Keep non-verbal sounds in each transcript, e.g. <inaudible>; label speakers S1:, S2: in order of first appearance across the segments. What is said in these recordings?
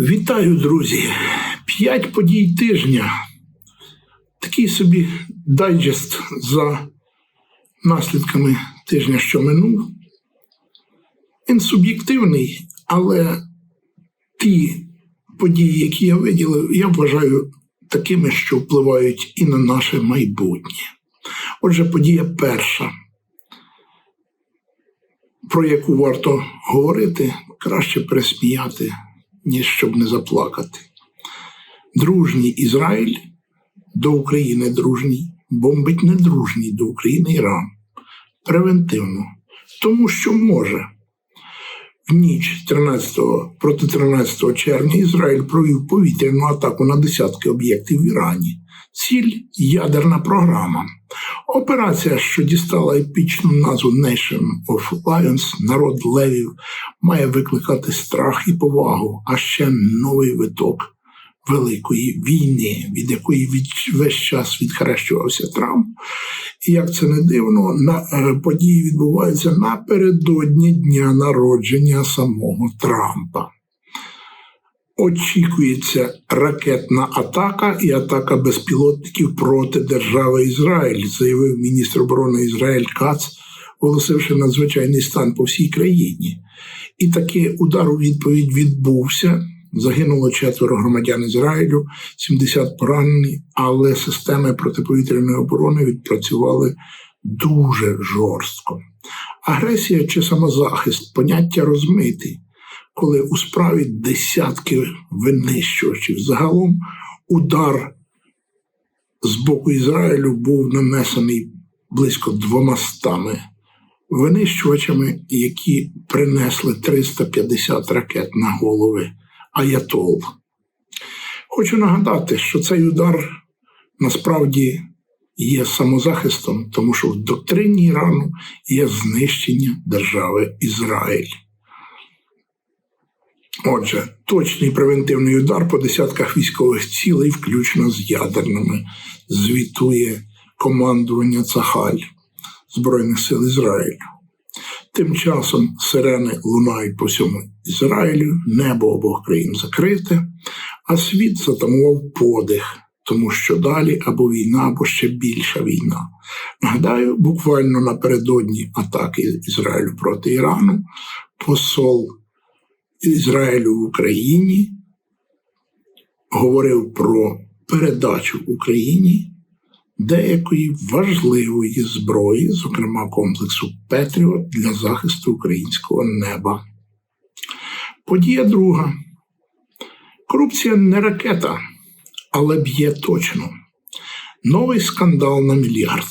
S1: Вітаю, друзі! П'ять подій тижня. Такий собі дайджест за наслідками тижня, що минув. Він суб'єктивний, але ті події, які я виділив, я вважаю такими, що впливають і на наше майбутнє. Отже, подія перша, про яку варто говорити, краще пересміяти, ніж щоб не заплакати. Дружній Ізраїль до України дружній, бомбить недружній до України Іран. Превентивно. Тому що може. Ніч 13 проти 13 червня Ізраїль провів повітряну атаку на десятки об'єктів в Ірані. Ціль ядерна програма. Операція, що дістала епічну назву Nation of Lions, народ левів, має викликати страх і повагу, а ще новий виток великої війни, від якої від, весь час відхрещувався Трамп. І як це не дивно, на е, події відбуваються напередодні дня народження самого Трампа. Очікується ракетна атака і атака безпілотників проти держави Ізраїль, заявив міністр оборони Ізраїль Кац, оголосивши надзвичайний стан по всій країні. І такий удар у відповідь відбувся. Загинуло четверо громадян Ізраїлю, 70 поранені, але системи протиповітряної оборони відпрацювали дуже жорстко. Агресія чи самозахист поняття розмиті, коли у справі десятки винищувачів. Загалом удар з боку Ізраїлю був нанесений близько двомастами винищувачами, які принесли 350 ракет на голови Аятол. Хочу нагадати, що цей удар насправді є самозахистом, тому що в доктрині Ірану є знищення держави Ізраїль. Отже, точний превентивний удар по десятках військових цілей, включно з ядерними, звітує командування Цахаль Збройних сил Ізраїлю. Тим часом сирени лунають по всьому Ізраїлю, небо обох країн закрите, а світ затамував подих, тому що далі або війна, або ще більша війна. Нагадаю, буквально напередодні атаки Ізраїлю проти Ірану посол Ізраїлю в Україні говорив про передачу Україні деякої важливої зброї, зокрема комплексу Петріот для захисту українського неба. Подія друга. Корупція не ракета, але б'є точно. Новий скандал на мільярд.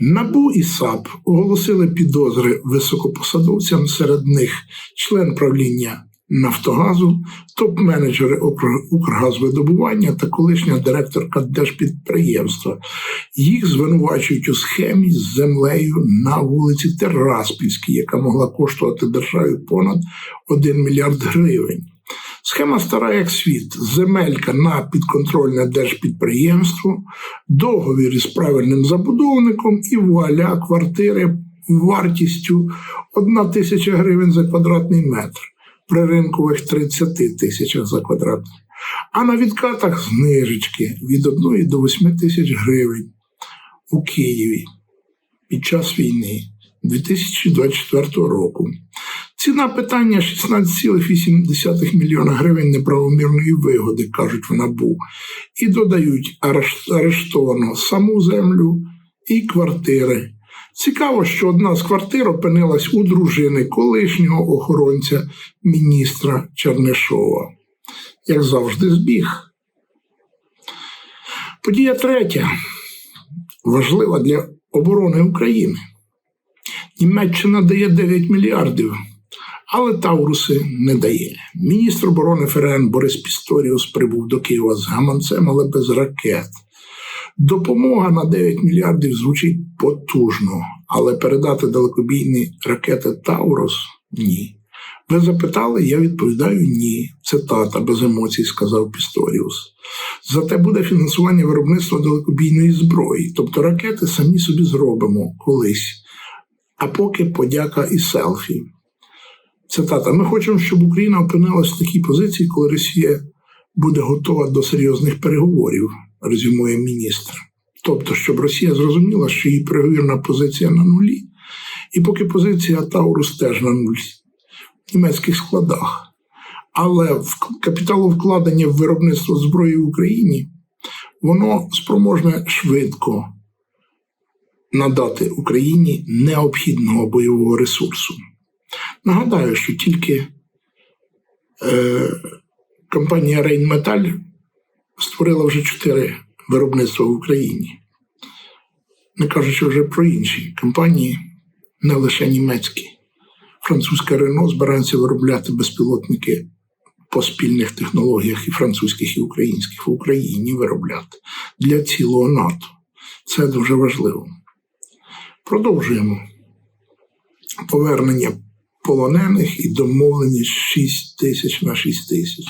S1: Набу і САП оголосили підозри високопосадовцям, серед них член правління Нафтогазу, топ-менеджери Укргазвидобування та колишня директорка держпідприємства. Їх звинувачують у схемі з землею на вулиці Тераспільській, яка могла коштувати державі понад 1 мільярд гривень. Схема стара як світ, земелька на підконтрольне держпідприємство, договір із правильним забудовником і вуаля квартири вартістю 1 тисяча гривень за квадратний метр при ринкових 30 тисячах за квадрат, а на відкатах знижечки від 1 до 8 тисяч гривень у Києві під час війни 2024 року. Ціна питання 16,8 мільйона гривень неправомірної вигоди, кажуть в НАБУ, і додають арештовано саму землю і квартири. Цікаво, що одна з квартир опинилась у дружини колишнього охоронця міністра Чернишова. Як завжди, збіг. Подія третя важлива для оборони України. Німеччина дає 9 мільярдів, але Тауруси не дає. Міністр оборони ФРН Борис Пісторіус прибув до Києва з гаманцем, але без ракет. Допомога на 9 мільярдів звучить потужно, але передати далекобійні ракети Таурус ні. Ви запитали, я відповідаю ні. Цитата без емоцій, сказав Пісторіус. Зате буде фінансування виробництва далекобійної зброї, тобто ракети самі собі зробимо колись. А поки подяка і селфі. Цитата: Ми хочемо, щоб Україна опинилася в такій позиції, коли Росія буде готова до серйозних переговорів, резюмує міністр. Тобто, щоб Росія зрозуміла, що її переговірна позиція на нулі, і поки позиція Таурус теж на нулі в німецьких складах. Але в капіталовкладення в виробництво зброї в Україні воно спроможне швидко надати Україні необхідного бойового ресурсу. Нагадаю, що тільки е, компанія Рейнметаль створила вже чотири виробництва в Україні, не кажучи вже про інші компанії, не лише німецькі. Французька Рено збирається виробляти безпілотники по спільних технологіях і французьких, і українських в Україні виробляти для цілого НАТО. Це дуже важливо. Продовжуємо повернення полонених і домовленість 6 тисяч на 6 тисяч.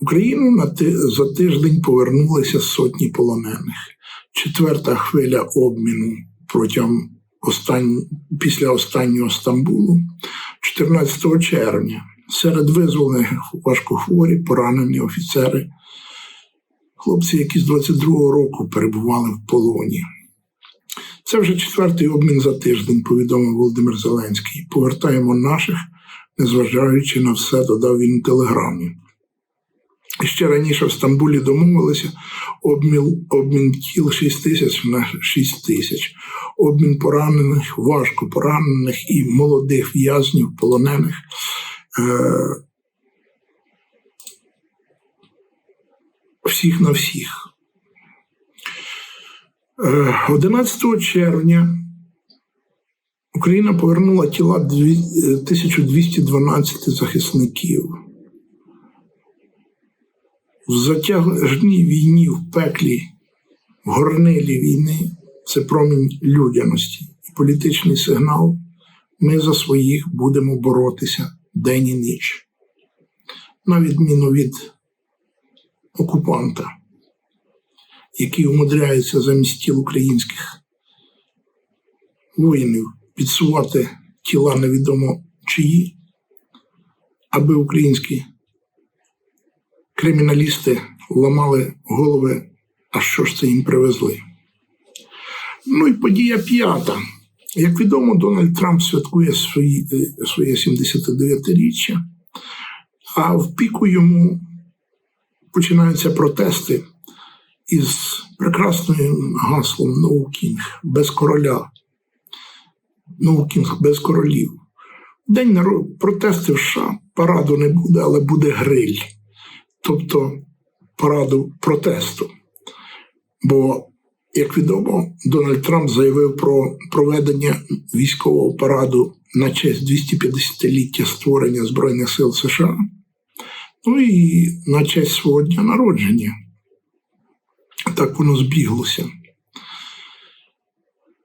S1: Україну на за тиждень повернулися сотні полонених. Четверта хвиля обміну протягом остань... після останнього Стамбулу, 14 червня. Серед визволених важкохворі, поранені офіцери, хлопці, які з 22-го року перебували в полоні. Це вже четвертий обмін за тиждень, повідомив Володимир Зеленський. Повертаємо наших, незважаючи на все, додав він у телеграмі. Ще раніше в Стамбулі домовилися обмін обмін тіл 6 тисяч на 6 тисяч, обмін поранених, важко поранених і молодих в'язнів, полонених. Е, всіх на всіх. 11 е, червня Україна повернула тіла 1212 захисників в затяжній війні, в пеклі, в горнилі війни це промінь людяності і політичний сигнал. Ми за своїх будемо боротися день і ніч, на відміну від окупанта, який умудряється замість тіл українських воїнів підсувати тіла невідомо чиї, аби українські криміналісти ламали голови, а що ж це їм привезли. Ну і подія п'ята. Як відомо, Дональд Трамп святкує свої, своє 79-річчя, а в піку йому починаються протести із прекрасним гаслом «No King» без короля, «No King» без королів. День протести в США параду не буде, але буде гриль тобто параду протесту. Бо, як відомо, Дональд Трамп заявив про проведення військового параду на честь 250-ліття створення Збройних сил США, ну і на честь свого дня народження. Так воно збіглося.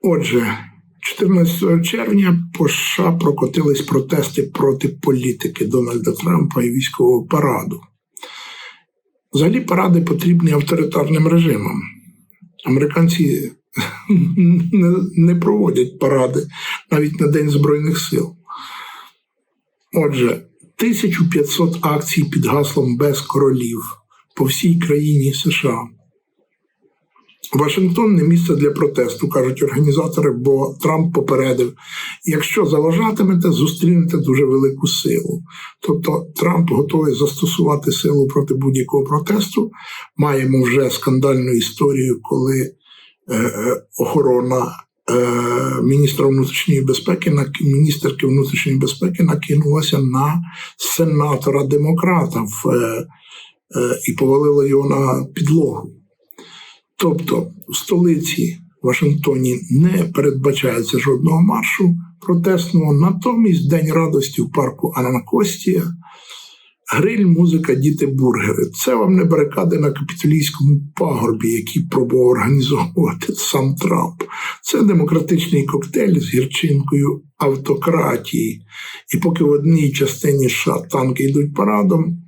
S1: Отже, 14 червня по США прокотились протести проти політики Дональда Трампа і військового параду. Взагалі паради потрібні авторитарним режимам. Американці <laughs> не проводять паради навіть на День Збройних сил. Отже, 1500 акцій під гаслом без королів по всій країні США. Вашингтон не місце для протесту, кажуть організатори, бо Трамп попередив: якщо заважатимете, зустрінете дуже велику силу. Тобто Трамп готовий застосувати силу проти будь-якого протесту. Маємо вже скандальну історію, коли е, е охорона е, міністра внутрішньої безпеки на міністерки внутрішньої безпеки накинулася на сенатора демократа в, е, е, і повалила його на підлогу. Тобто в столиці Вашингтоні не передбачається жодного маршу протестного, натомість День радості в парку Ананкостія Гриль, музика, діти, бургери. Це вам не барикади на капітолійському пагорбі, які пробував організовувати сам Трамп. Це демократичний коктейль з гірчинкою автократії. І поки в одній частині США танки йдуть парадом,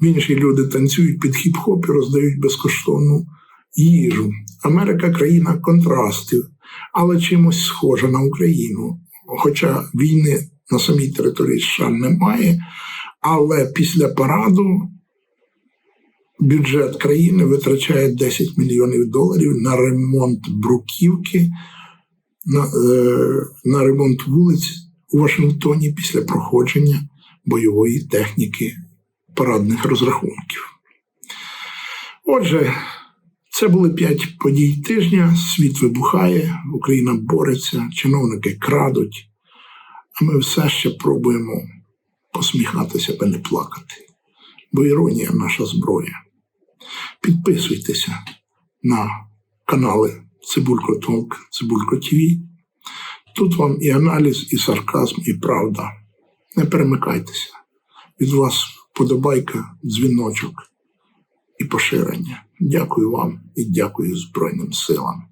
S1: в іншій люди танцюють під хіп-хоп і роздають безкоштовну їжу. Америка країна контрастів, але чимось схожа на Україну. Хоча війни на самій території США немає, але після параду бюджет країни витрачає 10 мільйонів доларів на ремонт бруківки, на, е, на ремонт вулиць у Вашингтоні після проходження бойової техніки парадних розрахунків. Отже, це були п'ять подій тижня. Світ вибухає, Україна бореться, чиновники крадуть, а ми все ще пробуємо посміхатися та не плакати. Бо іронія наша зброя. Підписуйтеся на канали Цибулько Толк, Цибулько ТВ. Тут вам і аналіз, і сарказм, і правда. Не перемикайтеся. Від вас подобайка, дзвіночок і поширення. Дякую вам і дякую Збройним силам.